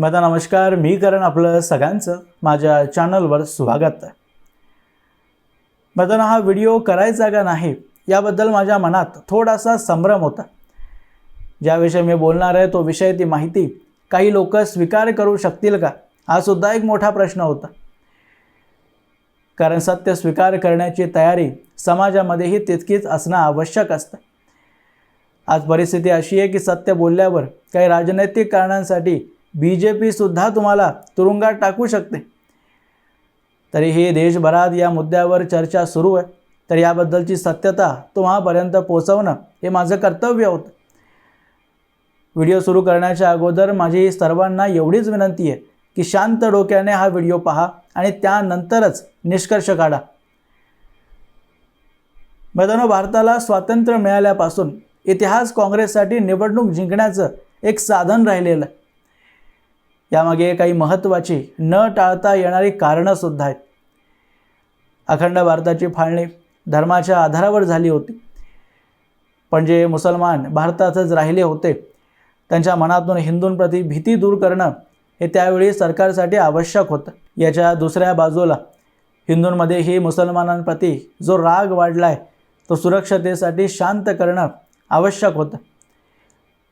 माझा नमस्कार. मी करण आपलं सगळ्यांचं. माझ्या चॅनलवर स्वागत आहे. माझा हा व्हिडिओ करायचा का नाही याबद्दल माझ्या मनात थोडासा संभ्रम होता. ज्याविषयी मी बोलणार आहे तो विषय ती माहिती काही लोक स्वीकार करू शकतील का हा सुद्धा एक मोठा प्रश्न होता. कारण सत्य स्वीकार करण्याची तयारी समाजामध्येही तितकीच असणं आवश्यक असतं. आज परिस्थिती अशी आहे की सत्य बोलल्यावर काही राजनैतिक कारणांसाठी बी जे पीसुद्धा तुम्हाला तुरुंगात टाकू शकते. तरी हे देशभरात या मुद्द्यावर चर्चा सुरू आहे. तर याबद्दलची सत्यता तुम्हापर्यंत पोचवणं हे माझं कर्तव्य होतं. व्हिडिओ सुरू करण्याच्या अगोदर माझी सर्वांना एवढीच विनंती आहे की शांत डोक्याने हा व्हिडिओ पहा आणि त्यानंतरच निष्कर्ष काढा. मैदानो भारताला स्वातंत्र्य मिळाल्यापासून इतिहास काँग्रेससाठी निवडणूक जिंकण्याचं एक साधन राहिलेलं आहे. यामागे काही महत्त्वाची न टाळता येणारी कारणंसुद्धा आहेत. अखंड भारताची फाळणी धर्माच्या आधारावर झाली होती. पण जे मुसलमान भारतातच राहिले होते त्यांच्या मनातून हिंदूंप्रती भीती दूर करणं हे त्यावेळी सरकारसाठी आवश्यक होतं. याच्या दुसऱ्या बाजूला हिंदूंमध्येही मुसलमानांप्रती जो राग वाढला आहे तो सुरक्षतेसाठी शांत करणं आवश्यक होतं.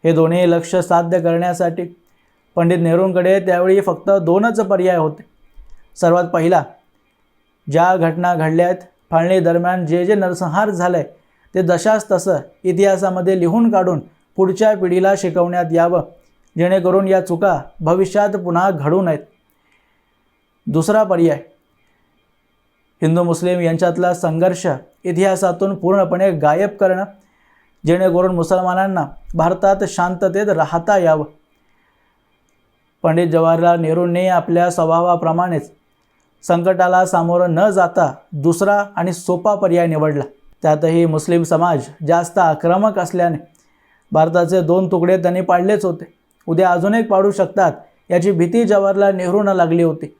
हे दोन्ही लक्ष साध्य करण्यासाठी पंडित नेहरूंकडे त्यावेळी फक्त दोनच पर्याय होते. सर्वात पहिला ज्या घटना घडल्या आहेत फाळणी दरम्यान जे जे नरसंहार झालं आहे ते जशास तसं इतिहासामध्ये लिहून काढून पुढच्या पिढीला शिकवण्यात यावं जेणेकरून या चुका भविष्यात पुन्हा घडू नयेत. दुसरा पर्याय हिंदू मुस्लिम यांच्यातला संघर्ष इतिहासातून पूर्णपणे गायब करणं जेणेकरून मुसलमानांना भारतात शांततेत राहता यावं. पंडित जवाहरलाल नेहरूंनी आपल्या स्वभावाप्रमाणेच संकटाला सामोरं न जाता दुसरा आणि सोपा पर्याय निवडला. त्यातही मुस्लिम समाज जास्त आक्रमक असल्याने भारताचे दोन तुकडे त्यांनी पाडलेच होते. उद्या अजून एक पाडू शकतात याची भीती जवाहरलाल नेहरूंना लागली होती.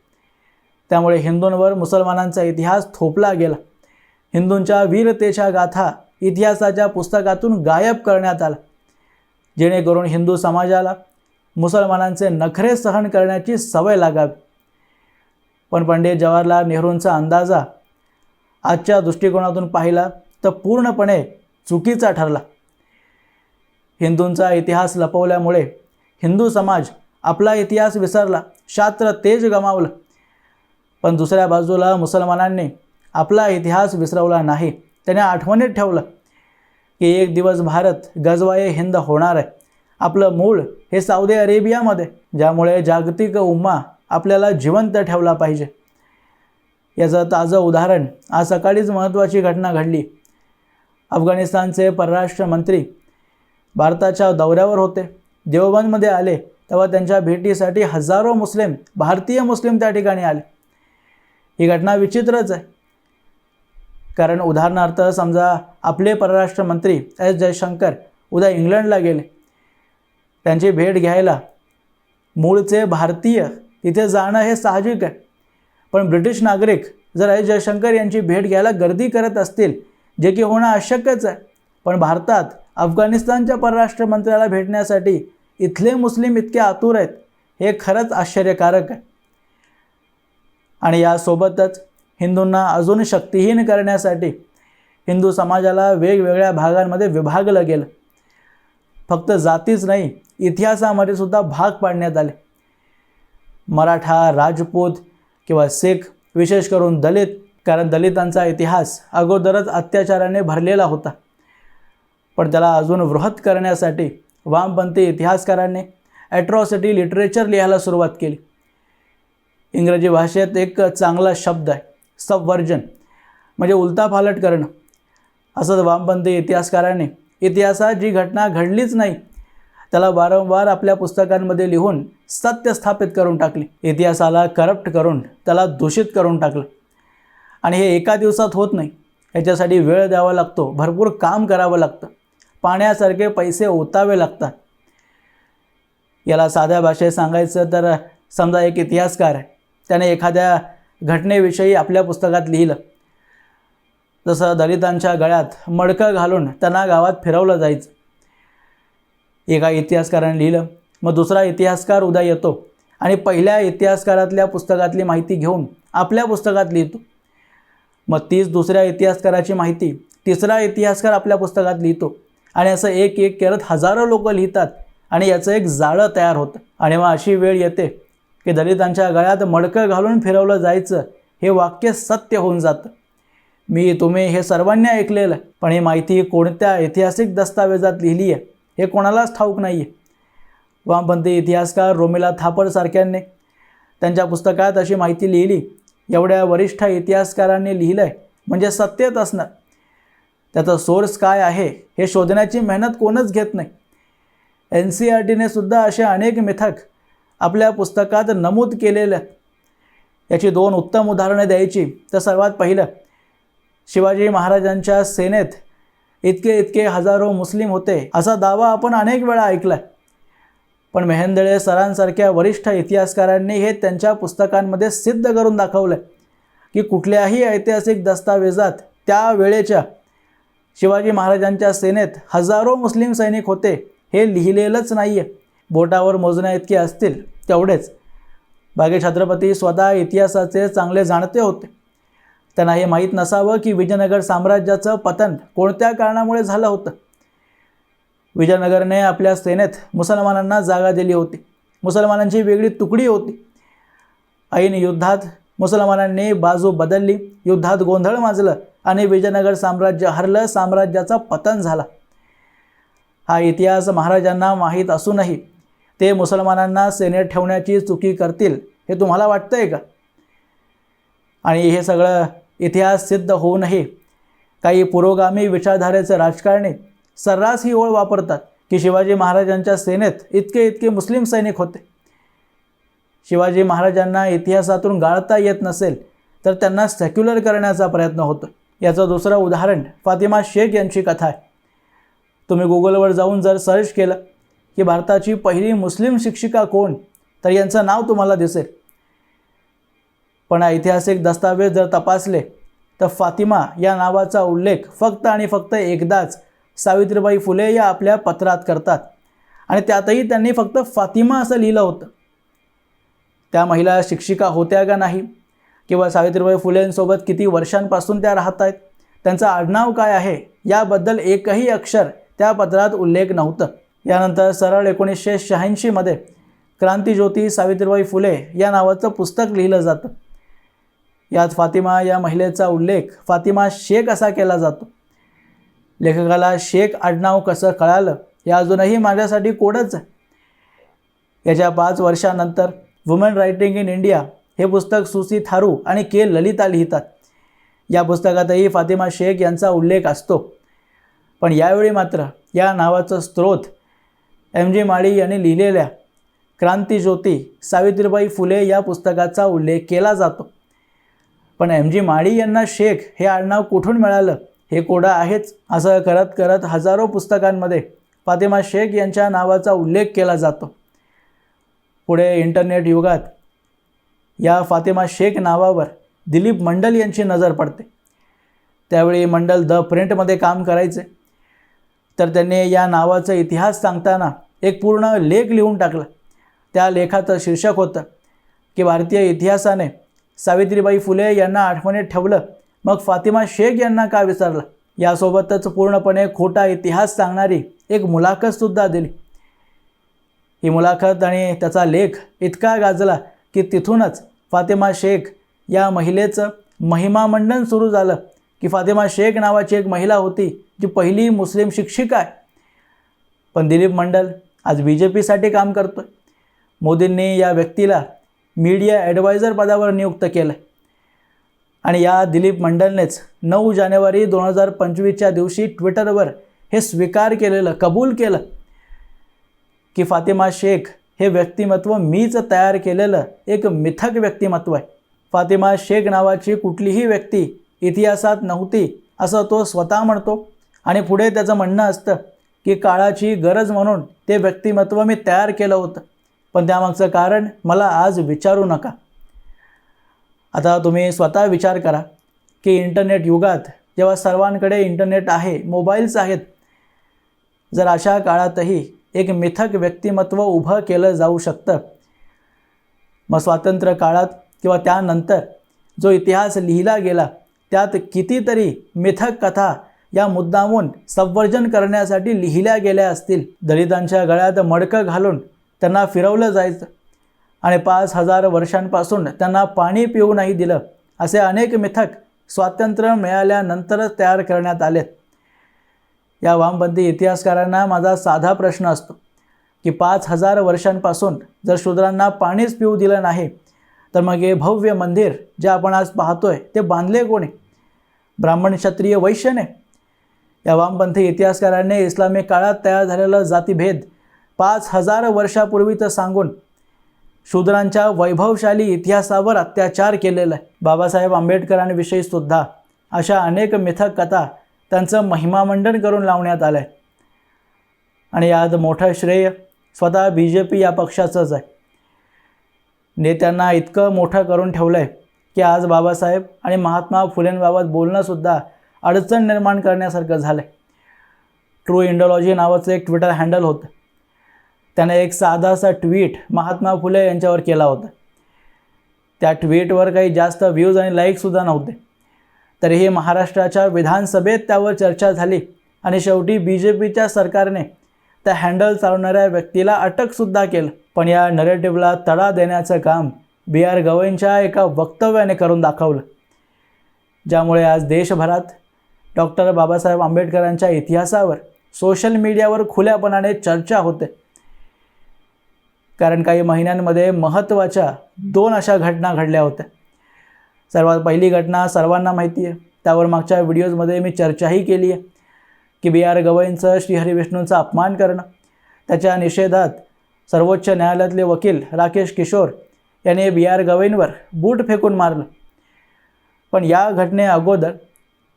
त्यामुळे हिंदूंवर मुसलमानांचा इतिहास थोपला गेला. हिंदूंच्या वीरतेच्या गाथा इतिहासाच्या पुस्तकातून गायब करण्यात आला. जेणेकरून हिंदू समाजाला मुसलमानांचे नखरे सहन करण्याची सवय लागावी. पण पंडित जवाहरलाल नेहरूंचा अंदाजा आजच्या दृष्टिकोनातून पाहिला तर पूर्णपणे चुकीचा ठरला. हिंदूंचा इतिहास लपवल्यामुळे हिंदू समाज आपला इतिहास विसरला शास्त्र तेज गमावलं. पण दुसऱ्या बाजूला मुसलमानांनी आपला इतिहास विसरवला नाही त्याने आठवणीत ठेवलं की एक दिवस भारत गजवाये हिंद होणार आहे. आपलं मूळ हे सौदी अरेबियामध्ये ज्यामुळे जागतिक उम्मा आपल्याला जिवंत ठेवला पाहिजे. याचं ताजं उदाहरण आज सकाळीच महत्त्वाची घटना घडली. अफगाणिस्तानचे परराष्ट्र मंत्री भारताच्या दौऱ्यावर होते. देवबंदमध्ये आले तेव्हा त्यांच्या भेटीसाठी हजारो मुस्लिम भारतीय मुस्लिम त्या ठिकाणी आले. ही घटना विचित्रच आहे. कारण उदाहरणार्थ समजा आपले परराष्ट्र मंत्री एस जयशंकर उद्या इंग्लंडला गेले. त्यांची भेट घ्यायला. मूळचे भारतीय तिथे जाणं हे साहजिक आहे. पण ब्रिटिश नागरिक जर एस जयशंकर यांची भेट घ्यायला गर्दी करत असतील जे की होणं अशक्यच आहे. पण भारतात अफगाणिस्तानच्या परराष्ट्र मंत्र्याला भेटण्यासाठी इथले मुस्लिम इतके आतुर आहेत हे खरंच आश्चर्यकारक आहे. आणि यासोबतच हिंदूंना अजून शक्तिहीन करण्यासाठी हिंदू समाजाला वेगवेगळ्या भागांमध्ये विभागलं गेलं. फक्त जातीच नाही इतिहासामध्ये सुद्धा भाग पाडण्यात आले. मराठा राजपूत किंवा शेख विशेष करून दलित कारण दलितांचा इतिहास अगोदरच अत्याचाराने भरलेला होता. पण त्याला अजून वृहत करण्यासाठी वामपंथी इतिहासकारांनी ॲट्रॉसिटी लिटरेचर लिहायला सुरुवात केली. इंग्रजी भाषेत एक चांगला शब्द आहे सबवर्जन म्हणजे उलताफालट करणं. असंच वामपंथी इतिहासकारांनी इतिहासात जी घटना घडलीच नाही त्याला वारंवार आपल्या पुस्तकांमध्ये लिहून सत्य स्थापित करून टाकली. इतिहासाला करप्ट करून त्याला दूषित करून टाकलं. आणि हे एका दिवसात होत नाही. याच्यासाठी वेळ द्यावा लागतो भरपूर काम करावं लागतं. पाण्यासारखे पैसे ओतावे लागतात. याला साध्या भाषेत सांगायचं तर समजा एक इतिहासकार आहे. त्याने एखाद्या घटनेविषयी आपल्या पुस्तकात लिहिलं. जसं दलितांच्या गळ्यात मडकं घालून त्यांना गावात फिरवलं जायचं. एका इतिहासकाराने लिहिलं मग दुसरा इतिहासकार उद्या येतो आणि पहिल्या इतिहासकारातल्या पुस्तकातली माहिती घेऊन आपल्या पुस्तकात लिहितो. मग तीच दुसऱ्या इतिहासकाराची माहिती तिसरा इतिहासकार आपल्या पुस्तकात लिहितो. आणि असं एक एक करत हजारो लोक लिहितात आणि याचं एक जाळं तयार होतं. आणि मग अशी वेळ येते की दलितांच्या गळ्यात मडकं घालून फिरवलं जायचं हे वाक्य सत्य होऊन जातं. मी तुम्ही हे सर्वांनी ऐकलेलं पण ही माहिती कोणत्या ऐतिहासिक दस्तावेजात लिहिली आहे हे कोणालाच ठाऊक नाही आहे वामपंथी इतिहासकार रोमिला थापर सारख्यांनी त्यांच्या पुस्तकात अशी माहिती लिहिली एवढ्या वरिष्ठ इतिहासकारांनी लिहिलं आहे म्हणजे सत्यच असणार. त्याचा सोर्स काय आहे हे शोधण्याची मेहनत कोणच घेत नाही. एन सी आर टीने सुद्धा असे अनेक मिथक आपल्या पुस्तकात नमूद केलेले आहेत. याची दोन उत्तम उदाहरणे द्यायची तर सर्वात पहिलं शिवाजी महाराजांच्या सेनेत इतके इतके हजारो मुस्लिम होते असा दावा आपण अनेक वेळा ऐकला पण मेहेंदळे सरांसारख्या वरिष्ठ इतिहासकारांनी हे त्यांच्या पुस्तकांमध्ये सिद्ध करून दाखवलं की कुठल्याही ऐतिहासिक दस्तावेजात त्या वेळेच्या शिवाजी महाराजांच्या सेनेत हजारो मुस्लिम सैनिक होते हे लिहिलेलंच नाही आहे बोटावर मोजण्या इतके असतील तेवढेच. बागे छत्रपती स्वतः इतिहासाचे चांगले जाणते होते. त्यांना हे माहीत नसावं की विजयनगर साम्राज्याचं पतन कोणत्या कारणामुळे झालं होतं? विजयनगरने आपल्या सेनेत मुसलमानांना जागा दिली होती. मुसलमानांची वेगळी तुकडी होती. ऐन युद्धात मुसलमानांनी बाजू बदलली. युद्धात गोंधळ माजलं आणि विजयनगर साम्राज्य हरलं साम्राज्याचा पतन झाला. हा इतिहास महाराजांना माहीत असूनही ते मुसलमानांना सेनेत ठेवण्याची चुकी करतील हे तुम्हाला वाटतंय का? आणि हे सगळं इतिहास सिद्ध होऊनही काही पुरोगामी विचारधारेचे राजकारणी सर्रास ही ओळ वापरतात की शिवाजी महाराजांच्या सेनेत इतके इतके मुस्लिम सैनिक होते. शिवाजी महाराजांना इतिहासातून गाळता येत नसेल तर त्यांना सेक्युलर करण्याचा प्रयत्न होतो. याचं दुसरं उदाहरण फातिमा शेख यांची कथा आहे. तुम्ही गुगलवर जाऊन जर सर्च केलं की भारताची पहिली मुस्लिम शिक्षिका कोण तर यांचं नाव तुम्हाला दिसेल. पण ऐतिहासिक दस्तावेज जर तपासले तर फातिमा या नावाचा उल्लेख फक्त आणि फक्त एकदाच सावित्रीबाई फुले या आपल्या पत्रात करतात. आणि त्यातही त्यांनी फक्त फातिमा असं लिहिलं होतं. त्या महिला शिक्षिका होत्या का नाही? किंवा सावित्रीबाई फुलेंसोबत किती वर्षांपासून त्या राहत आहेत त्यांचं आडनाव काय आहे? याबद्दल एकही अक्षर त्या पत्रात उल्लेख नव्हतं. यानंतर सरळ एकोणीसशे शहाऐंशीमध्ये क्रांतीज्योती सावित्रीबाई फुले या नावाचं पुस्तक लिहिलं जातं. यात फातिमा या महिलेचा उल्लेख. फातिमा शेख असा केला जातो. लेखकाला शेख आडनाव कसं कळालं हे अजूनही माझ्यासाठी कोडच आहे. याच्या पाच वर्षानंतर वुमन रायटिंग इन इंडिया हे पुस्तक सुसी थारू आणि के ललिता लिहितात. या पुस्तकातही फातिमा शेख यांचा उल्लेख असतो. पण यावेळी मात्र या नावाचं स्त्रोत एम जी माळी यांनी लिहिलेल्या क्रांतीज्योती सावित्रीबाई फुले या पुस्तकाचा उल्लेख केला जातो. पण एम जी माळी यांना शेख हे आडनाव कुठून मिळालं? हे कोडं आहेच. असं करत करत हजारो पुस्तकांमध्ये फातिमा शेख यांच्या नावाचा उल्लेख केला जातो. पुढे इंटरनेट युगात या फातिमा शेख नावावर दिलीप मंडल यांची नजर पडते. त्यावेळी मंडल द प्रिंटमध्ये काम करायचे. तर त्यांनी या नावाचा इतिहास सांगताना एक पूर्ण लेख लिहून टाकला. त्या लेखाचं शीर्षक होतं की भारतीय इतिहासाने सावित्रीबाई फुले यांना आठवणीत ठेवलं. मग फातिमा शेख यांना का विसरलं? यासोबतच पूर्णपणे खोटा इतिहास सांगणारी एक मुलाखतसुद्धा दिली. ही मुलाखत आणि त्याचा लेख इतका गाजला की तिथूनच फातिमा शेख या महिलेचं महिमामंडन सुरू झालं की फातिमा शेख नावाची एक महिला होती जी पहिली मुस्लिम शिक्षिका आहे. पण दिलीप मंडल आज बी जे पीसाठी काम करतो आहे मोदींनी या व्यक्तीला मीडिया ॲडवायझर पदावर नियुक्त केलं आहे आणि या दिलीप मंडलनेच नऊ जानेवारी दोन हजार पंचवीसच्या दिवशी ट्विटरवर हे स्वीकार केलेलं कबूल केलं की फातिमा शेख हे व्यक्तिमत्व मीच तयार केलेलं एक मिथक व्यक्तिमत्व आहे. फातिमा शेख नावाची कुठलीही व्यक्ती इतिहासात नव्हती असं तो स्वतः म्हणतो. आणि पुढे त्याचं म्हणणं असतं की काळाची गरज म्हणून ते व्यक्तिमत्व मी तयार केलं होतं. पण त्यामागचं कारण मला आज विचारू नका. आता तुम्ही स्वतः विचार करा की इंटरनेट युगात जेव्हा सर्वांकडे इंटरनेट आहे मोबाईल्स आहेत जर अशा काळातही एक मिथक व्यक्तिमत्व उभं केलं जाऊ शकतं मग स्वातंत्र्य काळात किंवा त्यानंतर जो इतिहास लिहिला गेला त्यात कितीतरी मिथक कथा या मुद्दामून संवर्जन करण्यासाठी लिहिल्या गेल्या असतील. दलितांच्या गळ्यात मडकं घालून त्यांना फिरवलं जायचं. आणि पाच हजार वर्षांपासून त्यांना पाणी पिऊ नाही दिलं. असे अनेक मिथक स्वातंत्र्य मिळाल्यानंतरच तयार करण्यात आलेत या वामपंथी इतिहासकारांना माझा साधा प्रश्न असतो की पाच हजार वर्षांपासून जर शूद्रांना पाणीच पिऊ दिलं नाही तर मग हे भव्य मंदिर जे आपण आज पाहतोय ते बांधले कोणी? ब्राह्मण क्षत्रिय वैश्यने? या वामपंथी इतिहासकारांनी इस्लामिक काळात तयार झालेला जातीभेद पाच हजार वर्षापूर्वीचं सांगून शूद्रांच्या वैभवशाली इतिहासावर अत्याचार केलेला आहे. बाबासाहेब आंबेडकरांविषयी सुद्धा अशा अनेक मिथक कथा त्यांचं महिमामंडन करून लावण्यात आलं आहे आणि यात मोठं श्रेय स्वतः बी जे पी या पक्षाचंच आहे. नेत्यांना इतकं मोठं करून ठेवलं आहे की आज बाबासाहेब आणि महात्मा फुलेंबाबत बोलणंसुद्धा अडचण निर्माण करण्यासारखं झालं आहे ट्रू इंडोलॉजी नावाचं एक ट्विटर हँडल होतं. त्याने एक साधासा ट्विट महात्मा फुले यांच्यावर केला होता. त्या ट्विटवर काही जास्त व्ह्यूज आणि लाईकसुद्धा नव्हते. तरीही महाराष्ट्राच्या विधानसभेत त्यावर चर्चा झाली आणि शेवटी बी जे पीच्या सरकारने त्या हँडल चालवणाऱ्या व्यक्तीला अटकसुद्धा केलं. पण या नरेटिव्हला तडा देण्याचं काम बी आर गवईंच्या एका वक्तव्याने करून दाखवलं. ज्यामुळे आज देशभरात डॉक्टर बाबासाहेब आंबेडकरांच्या इतिहासावर सोशल मीडियावर खुल्यापणाने चर्चा होते. कारण काही महिन्यांमध्ये महत्त्वाच्या दोन अशा घटना घडल्या होत्या. सर्वात पहिली घटना सर्वांना माहिती आहे. त्यावर मागच्या व्हिडिओजमध्ये मी चर्चाही केली आहे की बी आर गवईंचं श्रीहरिविष्णूंचा अपमान करणं त्याच्या निषेधात सर्वोच्च न्यायालयातले वकील राकेश किशोर यांनी बी आर गवईंवर बूट फेकून मारलं. पण या घटने अगोदर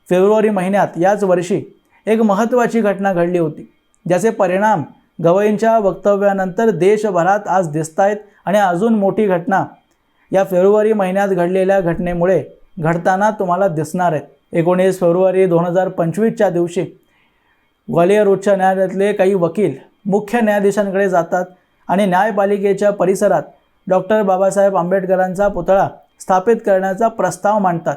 फेब्रुवारी महिन्यात याच वर्षी एक महत्त्वाची घटना घडली होती ज्याचे परिणाम गवईंच्या वक्तव्यानंतर देशभरात आज दिसत आहेत आणि अजून मोठी घटना. या फेब्रुवारी महिन्यात घडलेल्या घटनेमुळे घडताना तुम्हाला दिसणार आहेत. एकोणीस फेब्रुवारी दोन हजार पंचवीसच्या दिवशी ग्वालियर उच्च न्यायालयातले काही वकील मुख्य न्यायाधीशांकडे जातात आणि न्यायपालिकेच्या परिसरात डॉक्टर बाबासाहेब आंबेडकरांचा पुतळा स्थापित करण्याचा प्रस्ताव मांडतात.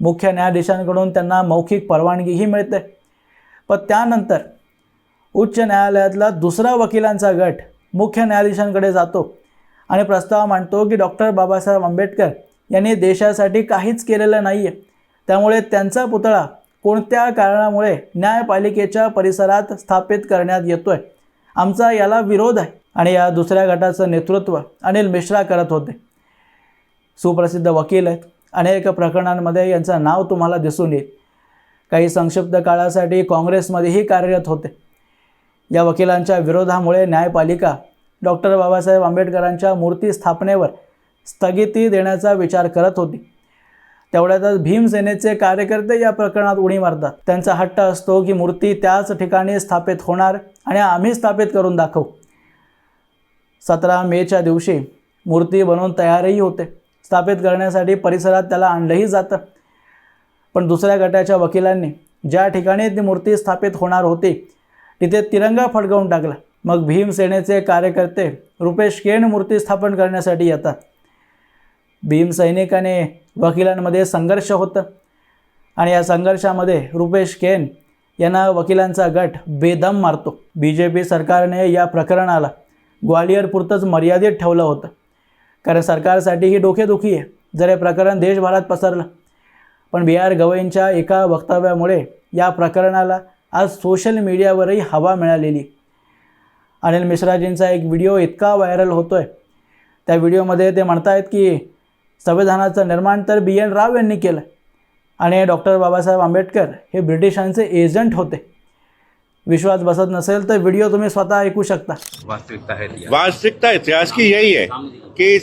मुख्य न्यायाधीशांकडून त्यांना मौखिक परवानगीही मिळते. पण त्यानंतर उच्च न्यायालयातला दुसरा वकिलांचा गट मुख्य न्यायाधीशांकडे जातो आणि प्रस्ताव मांडतो की डॉक्टर बाबासाहेब आंबेडकर यांनी देशासाठी काहीच केलेलं नाही आहे त्यामुळे त्यांचा पुतळा कोणत्या कारणामुळे न्यायपालिकेच्या परिसरात स्थापित करण्यात येतो आहे आमचा याला विरोध आहे आणि या दुसऱ्या गटाचं नेतृत्व अनिल मिश्रा करत होते. सुप्रसिद्ध वकील आहेत. अनेक प्रकरणांमध्ये यांचं नाव तुम्हाला दिसून येईल. काही संक्षिप्त काळासाठी काँग्रेसमध्येही कार्यरत होते. या वकिलांच्या विरोधामुळे न्यायपालिका डॉक्टर बाबासाहेब आंबेडकरांच्या मूर्ती स्थापनेवर स्थगिती देण्याचा विचार करत होती. तेवढ्यातच भीमसेनेचे कार्यकर्ते या प्रकरणात उडी मारतात. त्यांचा हट्ट असतो की मूर्ती त्याच ठिकाणी स्थापित होणार आणि आम्ही स्थापित करून दाखवू. सतरा मेच्या दिवशी मूर्ती बनवून तयारही होते. स्थापित करण्यासाठी परिसरात त्याला आणलंही जातं. पण दुसऱ्या गटाच्या वकिलांनी ज्या ठिकाणी ती मूर्ती स्थापित होणार होती तिथे तिरंगा फडकवून टाकला. मग भीमसेनेचे कार्यकर्ते रुपेश केन मूर्ती स्थापन करण्यासाठी येतात. भीम सैनिकाने वकिलांमध्ये संघर्ष होतं आणि या संघर्षामध्ये रुपेश केन यांना वकिलांचा गट बेदम मारतो. बी जे पी सरकारने या प्रकरणाला ग्वालियरपुरतंच मर्यादित ठेवलं होतं. कारण सरकारसाठी ही डोकेदुखी आहे. जर हे प्रकरण देशभरात पसरलं पण बी आर गवईंच्या एका वक्तव्यामुळे या प्रकरणाला आज सोशल मीडियावरही हवा मिळालेली. अनिल मिश्राजींचा एक व्हिडिओ इतका व्हायरल होतो आहे त्या व्हिडिओमध्ये ते म्हणतायत की संविधानाचं निर्माण तर बी एन राव यांनी केलं आणि डॉक्टर बाबासाहेब आंबेडकर हे ब्रिटिशांचे एजंट होते. विश्वास बसत नसेल तर व्हिडिओ तुम्ही स्वतः ऐकू शकता. वास्तविकता है वास्तविकता इतिहास की यही है कि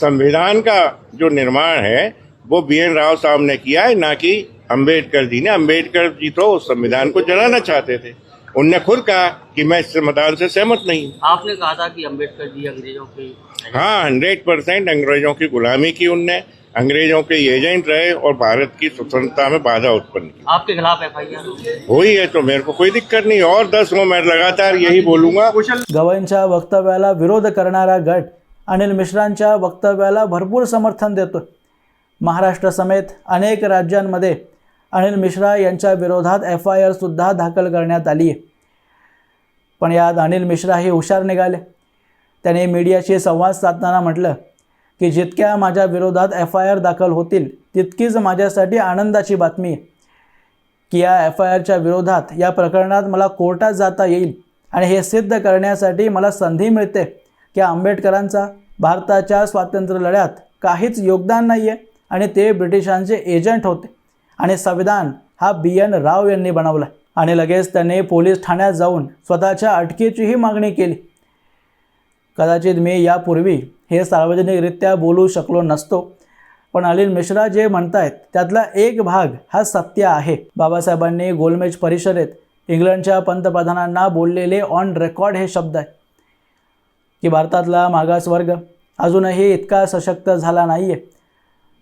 संविधान का जो निर्माण है वो बी एन राव साहब ने किया है ना कि अंबेडकर जी ने अंबेडकर जी तो उस संविधान को जलाना चाहते थे। उनने खुद कहा कि मैं इस संविधान से सहमत नहीं आपने कहा था कि अंबेडकर जी अंग्रेज़ों के हाँ हंड्रेड परसेंट अंग्रेज़ों की गुलामी की उनने। अंग्रेज़ों के एजेंट रहे और भारत की स्वतंत्रता में बाधा उत्पन्न की। आपके खिलाफ एफ़ आई आर हुई है तो मेरे को कोई दिक्कत नहीं। और दस हो मैं लगातार यही बोलूँगा। गवन गवईंच्या वक्तव्याला विरोध करणारा गट अनिल मिश्रांच्या वक्तव्याला भरपूर समर्थन देतो महाराष्ट्र समेत अनेक राज्यांमध्ये अनिल मिश्रा यांच्या विरोधात एफ आय आरसुद्धा दाखल करण्यात आली. आहे पण यात अनिल मिश्रा हे हुशार निघाले. त्याने मीडियाशी संवाद साधताना म्हटलं की जितक्या माझ्या विरोधात एफ आय आर दाखल होतील तितकीच माझ्यासाठी आनंदाची बातमी. आहे की या एफ आय आरच्या विरोधात या प्रकरणात मला कोर्टात जाता येईल आणि हे सिद्ध करण्यासाठी मला संधी मिळते की आंबेडकरांचा भारताच्या स्वातंत्र्य लढ्यात काहीच योगदान नाही आहे आणि ते ब्रिटिशांचे एजंट होते. आणि संविधान हा बी एन राव यांनी बनवला. आणि लगेच त्याने पोलीस ठाण्यात जाऊन स्वतःच्या अटकेचीही मागणी केली. कदाचित मी यापूर्वी हे सार्वजनिकरित्या बोलू शकलो नसतो पण अनिल मिश्रा जे म्हणतायत त्यातला एक भाग हा सत्य आहे. बाबासाहेबांनी गोलमेज परिषदेत इंग्लंडच्या पंतप्रधानांना बोललेले ऑन रेकॉर्ड हे शब्द आहे. की भारतातला मागासवर्ग अजूनही इतका सशक्त झाला नाही आहे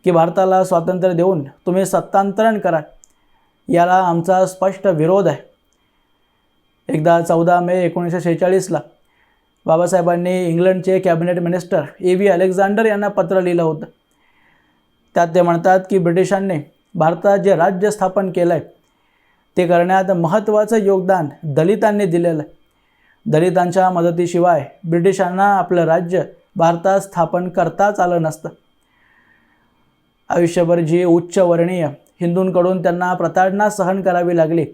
की भारताला स्वातंत्र्य देऊन तुम्ही सत्तांतरण करा याला आमचा स्पष्ट विरोध आहे. एकदा चौदा मे एकोणीसशे शेहेचाळीसला बाबासाहेबांनी इंग्लंडचे cabinet minister A V Alexander यांना पत्र लिहिलं होतं. त्यात ते म्हणतात की ब्रिटिशांनी भारतात जे राज्य स्थापन केलं आहे ते करण्यात महत्त्वाचं योगदान दलितांनी दिलेलं आहे. दलितांच्या मदतीशिवाय ब्रिटिशांना आपलं राज्य भारतात स्थापन करताच आलं नसतं. आयुष्यभर जी उच्चवर्णीय हिंदूंकडून त्यांना प्रताडणा सहन करावी लागली.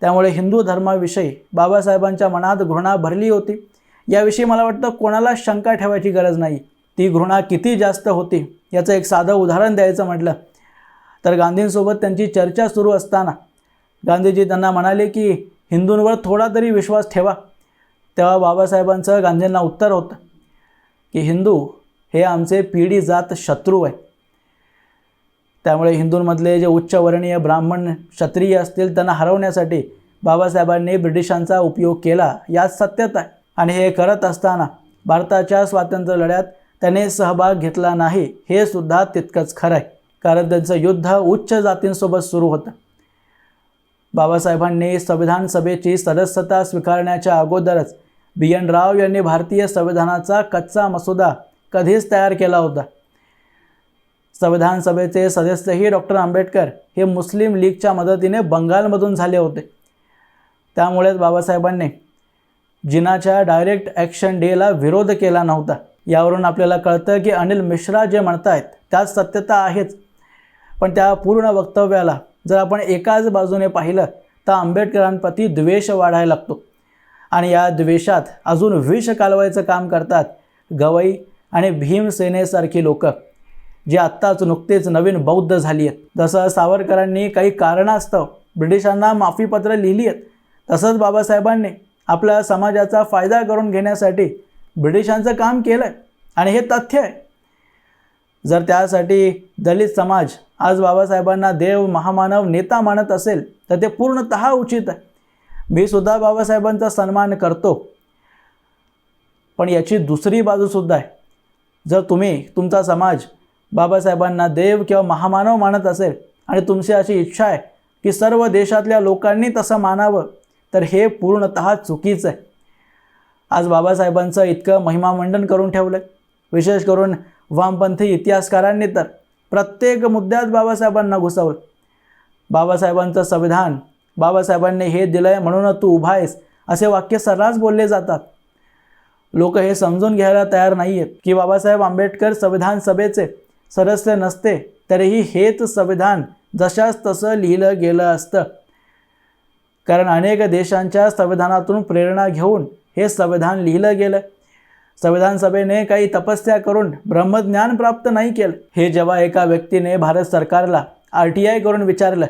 त्यामुळे हिंदू धर्माविषयी बाबासाहेबांच्या मनात घृणा भरली होती. याविषयी मला वाटतं कोणाला शंका ठेवायची गरज नाही. ती घृणा किती जास्त होती याचं एक साधं उदाहरण द्यायचं म्हटलं तर गांधींसोबत त्यांची चर्चा सुरू असताना गांधीजी त्यांना म्हणाले की हिंदूंवर थोडा तरी विश्वास ठेवा. तेव्हा बाबासाहेबांचं गांधींना उत्तर होतं की हिंदू हे आमचे पिढी जात शत्रू आहे. त्यामुळे हिंदूंमधले जे उच्चवर्णीय ब्राह्मण क्षत्रिय असतील त्यांना हरवण्यासाठी बाबासाहेबांनी ब्रिटिशांचा उपयोग केला यात सत्यता आहे. आणि हे करत असताना भारताच्या स्वातंत्र्य लढ्यात त्याने सहभाग घेतला नाही हे सुद्धा तितकंच खरं आहे. कारण त्यांचं युद्ध उच्च जातींसोबत सुरू होतं. बाबासाहेबांनी संविधान सभेची सदस्यता स्वीकारण्याच्या अगोदरच बी एन राव यांनी भारतीय संविधानाचा कच्चा मसुदा कधीच तयार केला होता. संविधान सभेचे सदस्यही डॉक्टर आंबेडकर हे मुस्लिम लीगच्या मदतीने बंगालमधून झाले होते. त्यामुळेच बाबासाहेबांनी जिनाच्या डायरेक्ट ॲक्शन डेला विरोध केला नव्हता. यावरून आपल्याला कळतं की अनिल मिश्रा जे म्हणतायत त्यात सत्यता आहेच. पण त्या पूर्ण वक्तव्याला जर आपण एकाच बाजूने पाहिलं तर आंबेडकरांप्रती द्वेष वाढायला लागतो. आणि या द्वेषात अजून विष कालवायचं काम करतात गवई आणि भीमसेनेसारखी लोकं. जे आत्ताच नुकतेच नवीन बौद्ध झाली आहेत. जसं सावरकरांनी काही कारणास्तव ब्रिटिशांना माफीपत्र लिहिली आहेत. तसंच बाबासाहेबांनी आपल्या समाजाचा फायदा करून घेण्यासाठी ब्रिटिशांचं काम केलं आहे आणि हे तथ्य आहे. जर त्यासाठी दलित समाज आज बाबासाहेबांना देव महामानव नेता मानत असेल तर ते पूर्णतः उचित आहे. मी सुद्धा बाबासाहेबांचा सन्मान करतो. पण याची दुसरी बाजूसुद्धा आहे. जर तुम्ही तुमचा समाज बाबासाहेबांना देव किंवा महामानव मानत असेल आणि तुमची अशी इच्छा आहे की सर्व देशातल्या लोकांनी तसं मानावं तर हे पूर्णतः चुकीचं आहे. आज बाबासाहेबांचं इतकं महिमामंडन करून ठेवलं आहे विशेष करून वामपंथी इतिहासकारांनी तर प्रत्येक मुद्द्यात बाबासाहेबांना घुसवलं. बाबासाहेबांचं संविधान बाबासाहेबांनी हे दिलं आहे म्हणून तू उभा आहेस असे वाक्य सर्रास बोलले जातात. लोक हे समजून घ्यायला तयार नाही आहेत की बाबासाहेब आंबेडकर संविधान सभेचे सदस्य नसते तरीही हेच संविधान जशास तसं लिहिलं गेलं असतं. कारण अनेक देशांच्या संविधानातून प्रेरणा घेऊन हे संविधान लिहिलं गेलं. संविधान सभेने काही तपस्या करून ब्रह्मज्ञान प्राप्त नाही केलं. हे जेव्हा एका व्यक्तीने भारत सरकारला आर टी आय करून विचारलं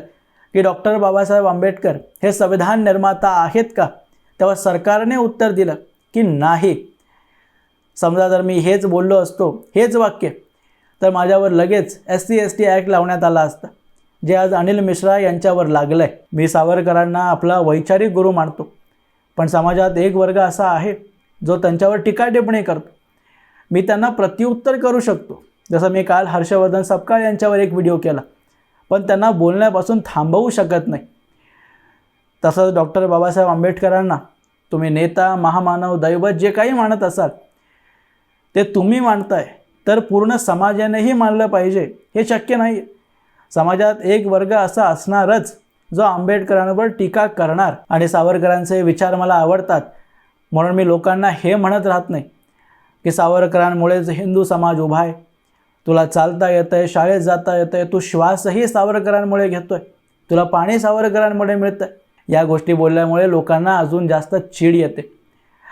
की डॉक्टर बाबासाहेब आंबेडकर हे संविधान निर्माता आहेत का? तेव्हा सरकारने उत्तर दिलं की नाही. समजा जर मी हेच बोललो असतो हेच वाक्य तर माझ्यावर लगेच S C S T act लावण्यात आला असता जे आज अनिल मिश्रा यांच्यावर लागलं आहे मी सावरकरांना आपला वैचारिक गुरु मानतो. पण समाजात एक वर्ग असा आहे जो त्यांच्यावर टीका टिप्पणी करतो. मी त्यांना प्रत्युत्तर करू शकतो. जसं मी काल हर्षवर्धन सपकाळ यांच्यावर एक व्हिडिओ केला पण त्यांना बोलण्यापासून थांबवू शकत नाही. तसंच डॉक्टर बाबासाहेब आंबेडकरांना तुम्ही नेता महामानव दैवत जे काही मानत असाल ते तुम्ही मांडताय तर पूर्ण समाजानेही मानलं पाहिजे. हे शक्य नाही. समाजात एक वर्ग असा असणारच जो आंबेडकरांवर टीका करणार आणि सावरकरांचे विचार मला आवडतात. म्हणून मी लोकांना हे म्हणत राहत नाही की सावरकरांमुळेच हिंदू समाज उभा आहे. तुला चालता येतं आहे शाळेत जाता येतं आहे तू श्वासही सावरकरांमुळे घेतो आहे तुला पाणी सावरकरांमुळे मिळतं आहे या गोष्टी बोलल्यामुळे लोकांना अजून जास्त चीड येते.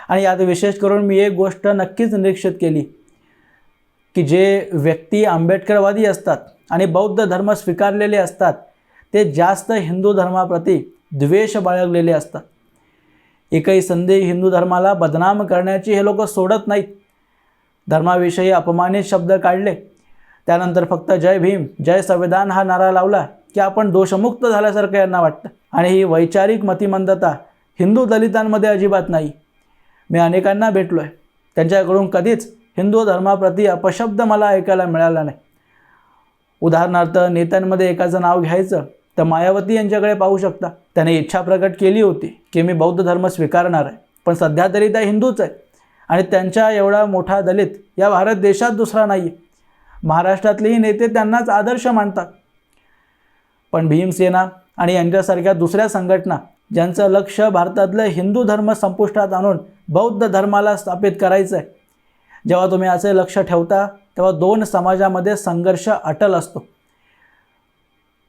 आणि यात विशेष करून मी एक गोष्ट नक्कीच निरीक्षित केली. की जे व्यक्ती आंबेडकरवादी असतात आणि बौद्ध धर्म स्वीकारलेले असतात ते जास्त हिंदू धर्माप्रती द्वेष बाळगलेले असतात. एकही संधी हिंदू धर्माला बदनाम करण्याची हे लोक सोडत नाहीत. धर्माविषयी अपमानित शब्द काढले. त्यानंतर फक्त जय भीम जय संविधान हा नारा लावला की आपण दोषमुक्त झाल्यासारखं यांना वाटतं. आणि ही वैचारिक मतिमंदता हिंदू दलितांमध्ये अजिबात नाही. मी अनेकांना भेटलो आहे त्यांच्याकडून कधीच हिंदू धर्माप्रती अपशब्द मला ऐकायला मिळाला नाही. उदाहरणार्थ नेत्यांमध्ये एकाचं नाव घ्यायचं तर मायावती यांच्याकडे पाहू शकता. त्याने इच्छा प्रकट केली होती की मी बौद्ध धर्म स्वीकारणार आहे पण सध्या तरी त्या हिंदूच आहे आणि त्यांच्या एवढा मोठा दलित या भारत देशात दुसरा नाही आहे महाराष्ट्रातलेही नेते त्यांनाच आदर्श मानतात. पण भीमसेना आणि यांच्यासारख्या दुसऱ्या संघटना ज्यांचं लक्ष भारतातलं हिंदू धर्म संपुष्टात आणून बौद्ध धर्माला स्थापित करायचं आहे जेव्हा तुम्ही असे लक्ष ठेवता तेव्हा दोन समाजामध्ये संघर्ष अटल असतो.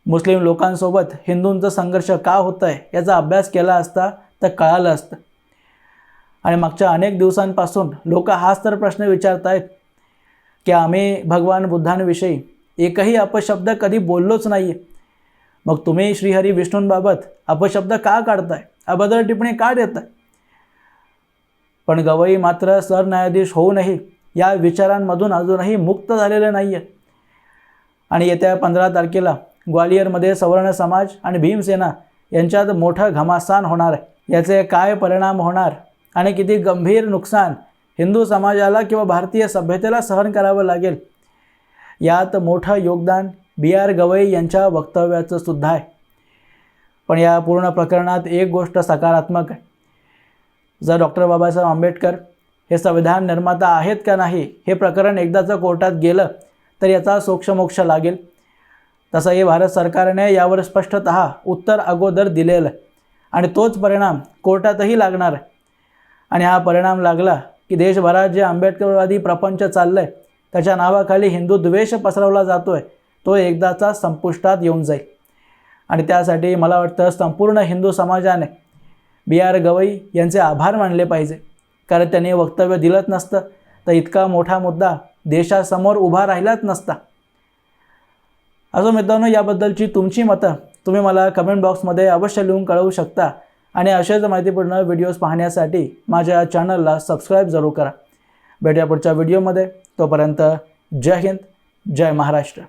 मुस्लिम लोकांसोबत हिंदूंचा संघर्ष का होत आहे याचा अभ्यास केला असता तर कळालं असतं. आणि मागच्या अनेक दिवसांपासून लोक हाच तर प्रश्न विचारत आहेत की आम्ही भगवान बुद्धांविषयी एकही अपशब्द कधी बोललोच नाही आहे मग तुम्ही श्रीहरी विष्णूंबाबत अपशब्द का काढताय? अभद्र टिप्पणी का देताय? पण गवई मात्र सरन्यायाधीश होऊनही या विचारांमधून अजूनही मुक्त झालेले नाही आहे आणि येत्या पंधरा तारखेला ग्वालियरमध्ये सवर्ण समाज आणि भीमसेना यांच्यात मोठं घमासान होणार आहे. याचे काय परिणाम होणार आणि किती गंभीर नुकसान हिंदू समाजाला किंवा भारतीय सभ्यतेला सहन करावं लागेल? यात मोठं योगदान बी आर गवई यांच्या वक्तव्याचं सुद्धा आहे. पण या पूर्ण प्रकरणात एक गोष्ट सकारात्मक आहे. जर डॉक्टर बाबासाहेब आंबेडकर हे संविधान निर्माता आहेत का नाही हे प्रकरण एकदाचं कोर्टात गेलं तर याचा सोक्षमोक्ष लागेल. तसं हे भारत सरकारने यावर स्पष्टत उत्तर अगोदर दिलेलं आणि तोच परिणाम कोर्टातही लागणार. आहे आणि हा परिणाम लागला की देशभरात जे आंबेडकरवादी प्रपंच चाललं आहे त्याच्या नावाखाली हिंदू द्वेष पसरवला जातो आहे तो एकदाचा संपुष्टात येऊन जाईल. आणि त्यासाठी मला वाटतं संपूर्ण हिंदू समाजाने बी आर गवई यांचे आभार मानले पाहिजे. कारण त्यांनी वक्तव्य दिलंच नसतं तर इतका मोठा मुद्दा देशासमोर उभा राहिलाच नसता. अजून मित्रांनो याबद्दलची तुमची मतं तुम्ही मला कमेंट बॉक्समध्ये अवश्य लिहून कळवू शकता. आणि अशाच माहितीपूर्ण व्हिडिओज पाहण्यासाठी माझ्या चॅनलला सबस्क्राईब जरूर करा. भेटूया पुढच्या व्हिडिओमध्ये तोपर्यंत जय हिंद जय महाराष्ट्र.